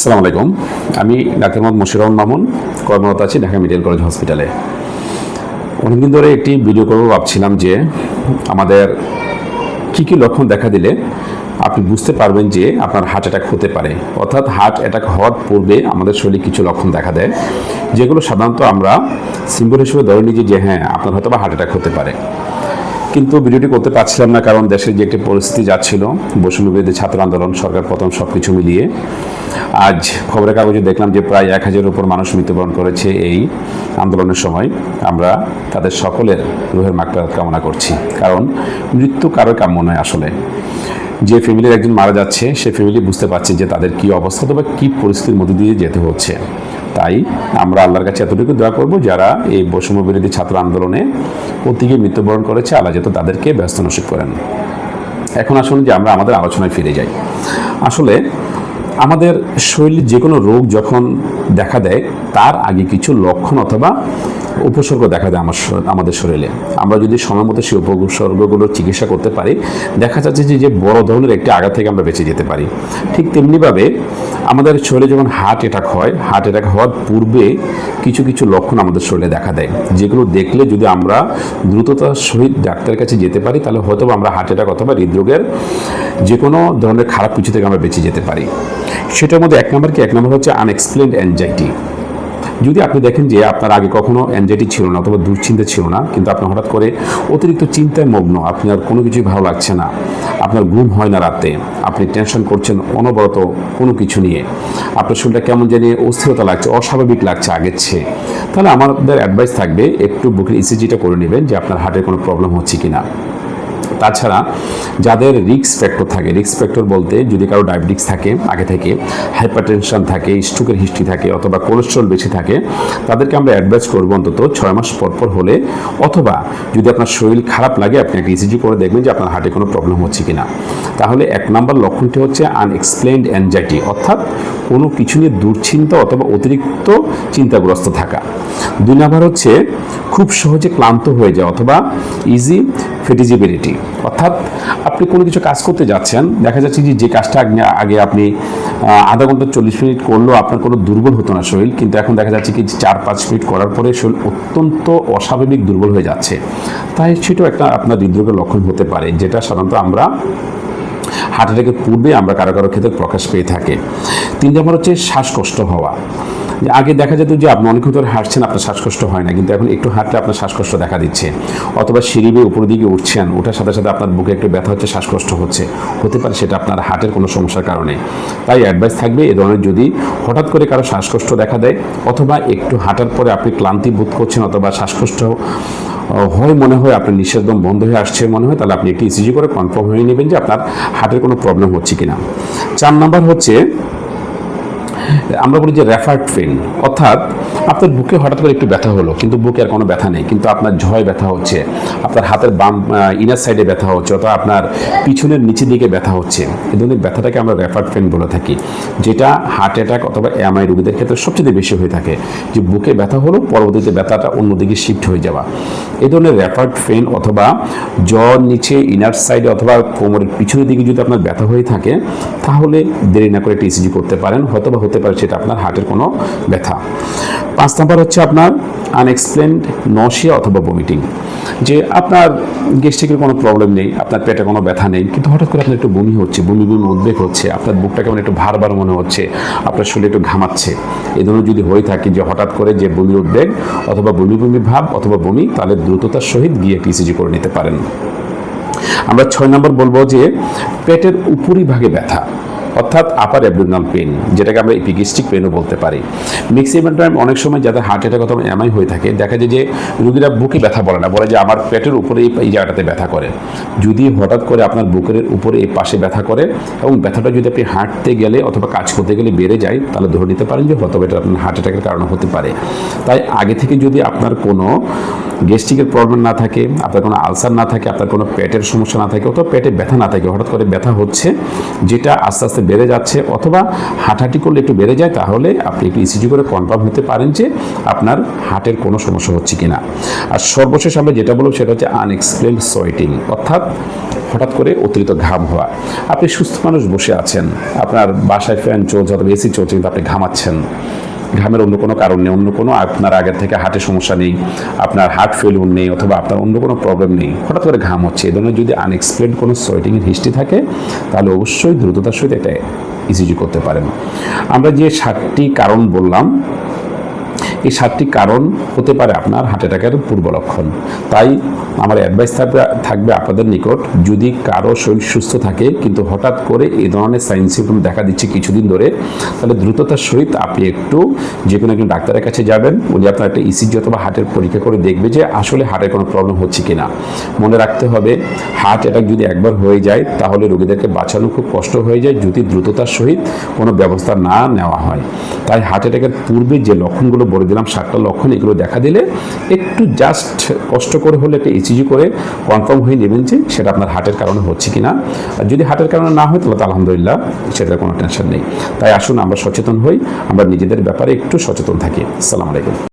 আসসালামু আলাইকুম। আমি ডাক্তার মোহাম্মদ মশিরুর মামুন, কর্মরত আছি ঢাকা মেডিকেল কলেজ হসপিটালে। অনেকদিন ধরে একটি ভিডিও করব, ভাবছিলাম যে আমাদের কী কী লক্ষণ দেখা দিলে আপনি বুঝতে পারবেন যে আপনার হার্ট অ্যাটাক হতে পারে। অর্থাৎ হার্ট অ্যাটাক হওয়ার পূর্বে আমাদের শরীরে কিছু লক্ষণ দেখা দেয়, যেগুলো সাধারণত আমরা সিম্বল হিসেবে ধরে নিই যে হ্যাঁ আপনার হয়তো বা হার্ট অ্যাটাক হতে পারে। কিন্তু ভিডিওটি করতে পারছিলাম না, কারণ দেশের যে একটি পরিস্থিতি যাচ্ছিল বৈষম্যবিরোধী ছাত্র আন্দোলন, সরকার প্রথম সব কিছু মিলিয়ে। আজ খবরের কাগজে দেখলাম যে প্রায় এক হাজারের উপর মানুষ মৃত্যুবরণ করেছে এই আন্দোলনের সময়। আমরা তাদের সকলের রুহের মাকড়া কামনা করছি, কারণ মৃত্যু কারোর কাম্য নয় আসলে। যে ফ্যামিলির একজন মারা যাচ্ছে, সে ফ্যামিলি বুঝতে পারছে যে তাদের কি অবস্থা বা কী পরিস্থিতির মধ্যে দিয়ে যেতে হচ্ছে। তাই আমরা আল্লাহর কাছে এতটুকু দোয়া করব, যারা এই বৈষম্য বিরোধী ছাত্র আন্দোলনে প্রতীকে মৃত্যুবরণ করেছে, আল্লাহ যেত তাদেরকে ব্যস্ত নসিব করেন। এখন আসুন যে আমরা আমাদের আলোচনায় ফিরে যাই। আসলে আমাদের শরীরে যে কোনো রোগ যখন দেখা দেয়, তার আগে কিছু লক্ষণ অথবা উপসর্গ দেখা দেয় আমার আমাদের শরীরে। আমরা যদি সময় মতো সেই উপসর্গগুলোর চিকিৎসা করতে পারি, দেখা যাচ্ছে যে যে বড় ধরনের একটি আঘাত থেকে আমরা বেঁচে যেতে পারি। ঠিক তেমনিভাবে আমাদের শরীরে যখন হার্ট অ্যাটাক হয় হার্ট অ্যাটাক হওয়ার পূর্বে কিছু কিছু লক্ষণ আমাদের শরীরে দেখা দেয়। যেগুলো দেখলে যদি আমরা দ্রুততার সহিত ডাক্তারের কাছে যেতে পারি, তাহলে হয়তো আমরা হার্ট অ্যাটাক অথবা হৃদরোগের যে কোনো ধরনের খারাপ কিছু থেকে আমরা বেঁচে যেতে পারি। সেটার মধ্যে এক নম্বর কি? এক নম্বর হচ্ছে আনএক্সপ্লেন্ড অ্যাংজাইটি যদি আপনি দেখেন যে আপনার আগে কখনো অ্যাংজাইটি ছিল না অথবা দুশ্চিন্তা ছিল না, কিন্তু আপনি হঠাৎ করে অতিরিক্ত চিন্তায় মগ্ন আপনার কোনো কিছুই ভালো লাগছে না, আপনার ঘুম হয় না রাতে, আপনি টেনশন করছেন অনবরত কোনো কিছু নিয়ে, আপনার শরীরটা কেমন জানি অস্থিরতা লাগছে, অস্বাভাবিক লাগছে আগের চেয়ে, তাহলে আমাদের অ্যাডভাইস থাকবে, একটু বুকের ইসিজিটা করে নেবেন যে আপনার হার্টের কোনো প্রবলেম হচ্ছে কি না তাছাড়া যাদের রিক্স ফ্যাক্টর থাকে রিক্স ফ্যাক্টর বলতে যদি কারও ডায়াবেটিক্স থাকে, আগে থেকে হাইপারটেনশন থাকে স্ট্রোকের হিস্ট্রি থাকে অথবা কোলেস্ট্রল বেশি থাকে, তাদেরকে আমরা অ্যাডভাইস করব অন্তত ছয় মাস পর পর হলে অথবা যদি আপনার শরীর খারাপ লাগে, আপনি একটা ইসিজি করে দেখবেন যে আপনার হার্টে কোনো প্রবলেম হচ্ছে কিনা। তাহলে এক নম্বর লক্ষণটি হচ্ছে আনএক্সপ্লেইনড অ্যাংজাইটি অর্থাৎ কোনো কিছু নিয়ে দুশ্চিন্তা অথবা অতিরিক্ত চিন্তাগ্রস্ত থাকা। দুই নাম্বার হচ্ছে খুব সহজে ক্লান্ত হয়ে যাওয়া অথবা ইজি ফেটিজিবিলিটি অর্থাৎ আপনি কোনো কিছু কাজ করতে যাচ্ছেন, দেখা যাচ্ছে যে যে কাজটা আগে- আপনি আধা ঘণ্টা চল্লিশ মিনিট করলেও আপনার কোনো দুর্বল হতো না শরীর, কিন্তু এখন দেখা যাচ্ছে কি চার, পাঁচ মিনিট করার পরে শরীর অত্যন্ত অস্বাভাবিক দুর্বল হয়ে যাচ্ছে। তাই সেটাও একটা আপনার হৃদরোগের লক্ষণ হতে পারে, যেটা সাধারণত আমরা হার্ট অ্যাটাকের পূর্বে আমরা কারও কারও ক্ষেত্রে প্রকাশ পেয়ে থাকে। তিন নম্বর হচ্ছে শ্বাসকষ্ট হওয়া। যে আগে দেখা যেত যে আপনি অনেক ধরে হাঁটছেন, আপনার শ্বাসকষ্ট হয় না। কিন্তু এখন একটু হাঁটলে আপনার শ্বাসকষ্ট দেখা দিচ্ছে। অথবা সিঁড়ি বেয়ে উপর দিকে উঠছেন, ওঠার সাথে সাথে আপনার বুকে একটু ব্যথা হচ্ছে, শ্বাসকষ্ট হচ্ছে। হতে পারে সেটা আপনার হার্টের কোনো সমস্যার কারণে। তাই অ্যাডভাইস থাকবে এ ধরনের যদি হঠাৎ করে কারও শ্বাসকষ্ট দেখা দেয়, অথবা একটু হাঁটার পরে আপনি ক্লান্তি বোধ করছেন, অথবা শ্বাসকষ্ট হয় মনে হয় আপনার নিঃশ্বাস দম বন্ধ হয়ে আসছে, মনে হয়, তাহলে আপনি একটি ইসিজি করে কনফার্ম হয়ে নেবেন যে আপনার হার্টের কোনো প্রবলেম হচ্ছে কিনা। চার নাম্বার হচ্ছে আমরা বলি যে রেফার্ড পেন অর্থাৎ আপনার বুকে হঠাৎ করে একটু ব্যথা হলো, কিন্তু বুকে আর কোনো ব্যথা নেই, কিন্তু আপনার ঝয় ব্যথা হচ্ছে, আপনার হাতের বাম ইনার সাইডে ব্যথা হচ্ছে, অথবা আপনার পিছনের নিচের দিকে ব্যথা হচ্ছে। এই ধরনের ব্যথাটাকে আমরা রেফার্ড পেন বলে থাকি, যেটা হার্ট অ্যাটাক অথবা এমআই রোগীদের ক্ষেত্রে সবচেয়ে বেশি হয়ে থাকে, যে বুকে ব্যথা হলো, পরবর্তীতে ব্যথাটা অন্যদিকে শিফট হয়ে যাওয়া। এই ধরনের রেফার্ড পেন অথবা জ্বর নিচে ইনার সাইডে অথবা কোমরের পিছনের দিকে যদি আপনার ব্যথা হয়ে থাকে, তাহলে দেরি না করে একটা ইসিজি করতে পারেন হয়তো বা হতে পারে সেটা আপনার হার্টের কোনো ব্যথা। পাঁচ নাম্বার হচ্ছে আপনার আনএক্সপ্লেন্ড নশিয়া অথবা বমিটিং যে আপনার গ্যাস্ট্রিকের কোনো প্রবলেম নেই, আপনার পেটে কোনো ব্যথা নেই, কিন্তু হঠাৎ করে আপনার একটু বমি হচ্ছে, বমি বমি উদ্বেগ হচ্ছে, আপনার বুকটা কেমন একটু ভার ভার মনে হচ্ছে, আপনার শরীরে একটু ঘামাচ্ছে, এই ধরনের যদি হয়ে থাকে যে হঠাৎ করে যে বমির উদ্বেগ অথবা বমি বমি ভাব অথবা বমি, তাহলে দ্রুততার সহিত গিয়ে একটি ইসিজি করে নিতে পারেন। আমরা ছয় নম্বর বলব যে পেটের উপরিভাগে ব্যথা অর্থাৎ আপার অ্যাবডোমিনাল পেন যেটাকে আমরা ইপিগেস্টিক পেনও বলতে পারি। ম্যাক্সিমাম টাইম অনেক সময় যাদের হার্ট অ্যাটাক অথবা এমআই হয়ে থাকে, দেখা যায় যে রুগীরা বুকে ব্যথা বলে না, বলে যে আমার পেটের উপরে এই- জায়গাটাতে ব্যথা করে। যদি হঠাৎ করে আপনার বুকের উপরে এই পাশে ব্যথা করে এবং ব্যথাটা যদি আপনি হাঁটতে গেলে অথবা কাজ করতে গেলে বেড়ে যায়, তাহলে ধরে নিতে পারেন যে হয়তো এটা আপনার হার্ট অ্যাটাকের কারণে হতে পারে। তাই আগে থেকে যদি আপনার কোনো গ্যাস্ট্রিকের প্রবলেম না থাকে, আপনার কোনো আলসার না থাকে, আপনার কোনো পেটের সমস্যা না থাকে, অথবা পেটে ব্যথা না থাকে, হঠাৎ করে ব্যথা হচ্ছে, যেটা আস্তে আস্তে আস্তে বেড়ে যাচ্ছে অথবা হাঁটাহাঁটি করলে একটু বেড়ে যায়, তাহলে আপনি একটু ইসিজি করে কনফার্ম হতে পারেন যে আপনার হার্টের কোনো সমস্যা হচ্ছে কি না আর সর্বশেষ আমরা যেটা বলব সেটা হচ্ছে আনএক্সপ্লেন সোয়েটিং অর্থাৎ হঠাৎ করে অতিরিক্ত ঘাম হওয়া। আপনি সুস্থ মানুষ বসে আছেন, আপনার বাসায় ফ্যান চলছে অথবা এসি চলছে কিন্তু আপনি ঘামাচ্ছেন। ঘামের অন্য কোনো কারণ নেই, অন্য কোনো আপনার আগের থেকে হার্টের সমস্যা নেই, আপনার হার্ট ফেলুন নেই, অথবা আপনার অন্য কোনো প্রবলেম নেই, হঠাৎ করে ঘাম হচ্ছে এ ধরনের যদি আনএক্সপ্লেন্ড কোনো সোয়েটিংয়ের হিস্ট্রি থাকে, তাহলে অবশ্যই দ্রুততার সহিত এটা ইসিজি করতে পারেন। আমরা যে সাতটি কারণ বললাম এই সাতটি কারণ হতে পারে আপনার হার্ট অ্যাটাকের পূর্ব লক্ষণ। তাই আমার অ্যাডভাইস থাকবে থাকবে আপনাদের নিকট, যদি কারও শরীর সুস্থ থাকে, কিন্তু হঠাৎ করে এই ধরনের সাইন সিমটম দেখা দিচ্ছে কিছুদিন ধরে, তাহলে দ্রুততার সহিত আপনি একটু যে কোনো একজন ডাক্তারের কাছে যাবেন, উনি আপনার একটা ইসিজি অথবা হার্টের পরীক্ষা করে দেখবে যে আসলে হার্টের কোনো প্রবলেম হচ্ছে কিনা। মনে রাখতে হবে হার্ট অ্যাটাক যদি একবার হয়ে যায়, তাহলে রোগীদেরকে বাঁচানো খুব কষ্ট হয়ে যায়, যদি দ্রুততার সহিত কোনো ব্যবস্থা না নেওয়া হয়। তাই হার্ট অ্যাটাকের পূর্বে যে লক্ষণগুলো বলে দিলাম, সাতটা লক্ষণ এগুলো দেখা দিলে একটু জাস্ট কষ্ট করে হলে, একটা ইসিজি করে কনফার্ম হয়ে নেবেন যে সেটা আপনার হার্টের কারণে হচ্ছে কিনা। আর যদি হার্টের কারণে না হয়, তাহলে তো আলহামদুলিল্লাহ সেটার কোনো টেনশন নেই। তাই আসুন, আমরা সচেতন হই, আমরা নিজেদের ব্যাপারে একটু সচেতন থাকি। আসসালামু আলাইকুম।